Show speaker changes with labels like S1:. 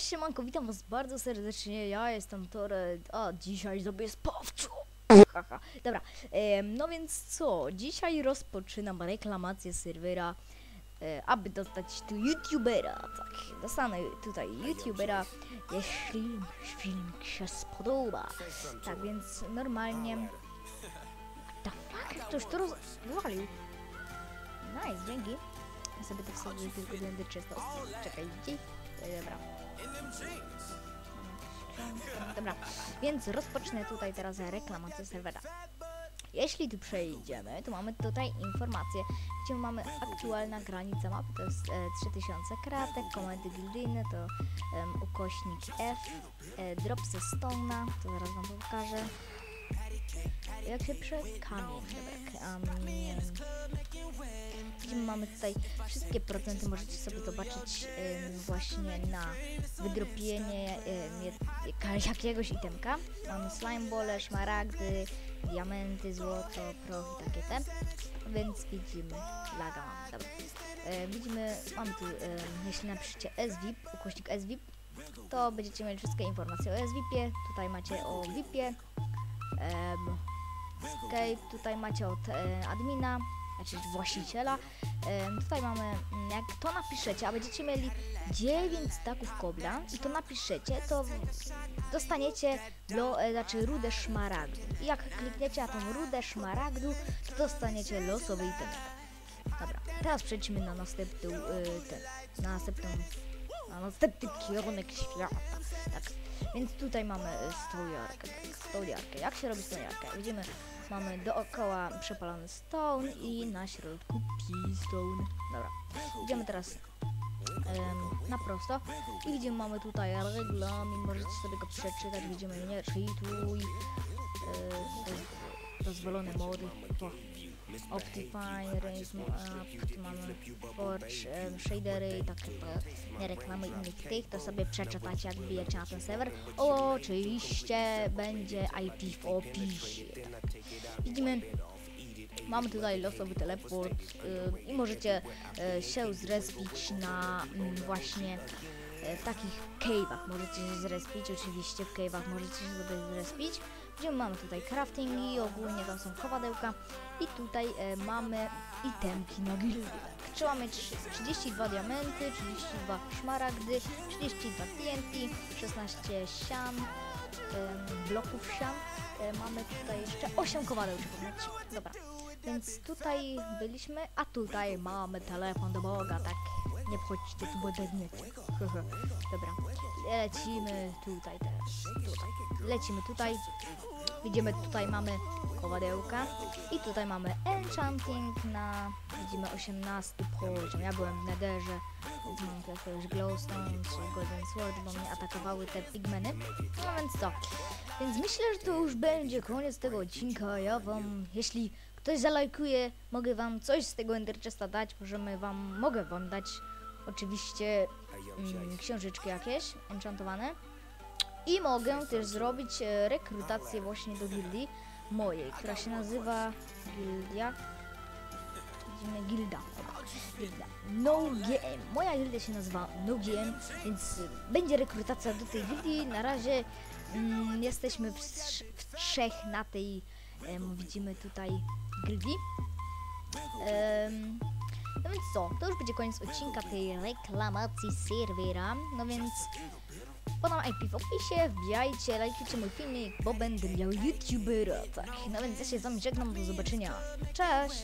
S1: siemanko, witam was bardzo serdecznie, ja jestem Toret, a dzisiaj sobie spawciu. Haha, dobra, no więc co, dzisiaj rozpoczynam reklamację serwera, e, aby dostać tu youtubera, tak, dostanę tutaj youtubera, jeśli filmik się spodoba, tak więc normalnie, the fuck, ktoś to rozwalił, nice, dzięki, ja sobie to wsadziłem tylko ender chesta, czekaj, gdzie, dobra. Dobra, więc rozpocznę tutaj teraz reklamację serwera. Jeśli tu przejdziemy, to mamy tutaj informację, gdzie mamy aktualna granica mapy, to jest e, 3000 kratek, komendy gildyjne to em, ukośnik F, e, drop stona, to zaraz wam pokażę. Jak się prze... kamień, dobra, kamień. Widzimy, mamy tutaj wszystkie procenty, możecie sobie zobaczyć właśnie na wydropienie jaka- jakiegoś itemka. Mamy slimebole, szmaragdy, diamenty, złoto, proch i takie te. Więc widzimy, laga mamy, dobra. Widzimy, mamy tu, jeśli napiszecie SVIP, ukośnik SVIP, to będziecie mieli wszystkie informacje o SVIP-ie. Tutaj macie o VIP-ie. Escape, tutaj macie od e, admina, znaczy właściciela. Tutaj mamy, mm, jak to napiszecie, a będziecie mieli 9 staków kobla i to napiszecie, to dostaniecie lo, e, znaczy rudę szmaragdu. I jak klikniecie na tą rudę szmaragdu, to dostaniecie losowy item. Dobra, teraz przejdźmy na następną, e, ten, na następną, na następny kierunek świata. Tak, więc tutaj mamy e, stojarkę, stojarkę. Jak się robi stojarkę? Widzimy, mamy dookoła przepalony stone i na środku keystone. Dobra, idziemy teraz na prosto i widzimy, mamy tutaj regulamin, możecie sobie go przeczytać, widzimy, nie cheatuj, e, doz- dozwolone mody, Optifine, Up, tu mamy Forge, em, shadery i to, nie reklamy innych tych, to sobie przeczytacie jak bijecie na ten serwer. O, oczywiście będzie IP w opisie. Widzimy, mamy tutaj losowy teleport y, i możecie y, się zrespić na mm, właśnie e, takich cave'ach możecie się zrespić, oczywiście w cave'ach możecie się sobie zrespić, gdzie mamy tutaj crafting i ogólnie tam są kowadełka i tutaj e, mamy itemki na gildię. Trzeba mieć 32 diamenty, 32 szmaragdy, 32 TNT, 16 sian, em, bloków sian. E, mamy tutaj jeszcze 8 kowadeł, trzeba mieć. Dobra, więc tutaj byliśmy, a tutaj mamy telefon do Boga, tak. Nie wchodźcie tu, bo dedniecie. Dobra, lecimy tutaj teraz. Tutaj. Lecimy tutaj. Widzimy, tutaj mamy kowadełka i tutaj mamy enchanting na, widzimy, 18 poziom. Ja byłem w netherze, więc mam tu jakiegoś glowstone czy golden sword, bo mnie atakowały te pigmeny. No więc co? Więc myślę, że to już będzie koniec tego odcinka. Ja wam, jeśli ktoś zalajkuje, mogę wam coś z tego Ender Chesta dać. Możemy wam, mogę wam dać oczywiście mm, książeczki jakieś enchantowane. I mogę też zrobić e, rekrutację właśnie do gildii mojej, która się nazywa Gildia. Widzimy Gilda. Gilda. No GM. Moja gildia się nazywa No GM, więc y, będzie rekrutacja do tej gildii. Na razie mm, jesteśmy w, w trzech na tej, em, widzimy tutaj gildii. Em, co, to już będzie koniec odcinka tej reklamacji serwera. No więc podam IP w opisie, wbijajcie, lajkujcie mój filmik, bo będę miał youtubera, tak. No więc ja się z wami żegnam, do zobaczenia. Cześć!